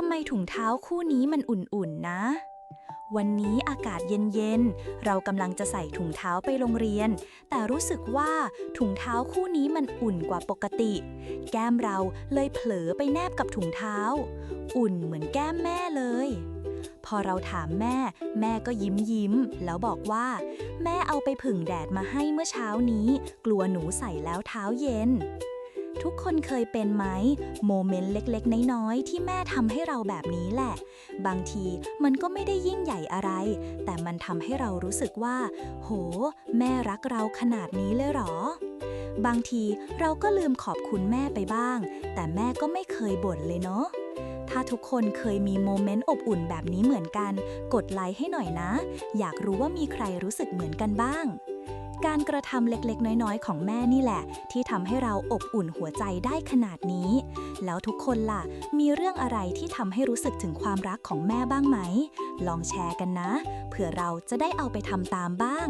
ทำไมถุงเท้าคู่นี้มันอุ่นๆนะ วันนี้อากาศเย็นๆ เรากำลังจะใส่ถุงเท้าไปโรงเรียน แต่รู้สึกว่าถุงเท้าคู่นี้มันอุ่นกว่าปกติ แก้มเราเลยเผลอไปแนบกับถุงเท้า อุ่นเหมือนแก้มแม่เลยพอเราถามแม่ แม่ก็ยิ้มยิ้ม แล้วบอกว่า แม่เอาไปผึ่งแดดมาให้เมื่อเช้านี้ กลัวหนูใส่แล้วเท้าเย็น ทุกคนเคยเป็นไหม โมเมนต์เล็กๆ น้อยๆ ที่แม่ทำให้เราแบบนี้แหละ บางทีมันก็ไม่ได้ยิ่งใหญ่อะไร แต่มันทำให้เรารู้สึกว่า โห แม่รักเราขนาดนี้เลยเหรอ บางทีเราก็ลืมขอบคุณแม่ไปบ้าง แต่แม่ก็ไม่เคยบ่นเลยเนาะถ้าทุกคนเคยมีโมเมนต์อบอุ่นแบบนี้เหมือนกัน กดไลค์ให้หน่อยนะ อยากรู้ว่ามีใครรู้สึกเหมือนกันบ้าง การกระทำเล็กๆ น้อยๆ ของแม่นี่แหละ ที่ทำให้เราอบอุ่นหัวใจได้ขนาดนี้ แล้วทุกคนล่ะ มีเรื่องอะไรที่ทำให้รู้สึกถึงความรักของแม่บ้างไหม ลองแชร์กันนะ เผื่อเราจะได้เอาไปทำตามบ้าง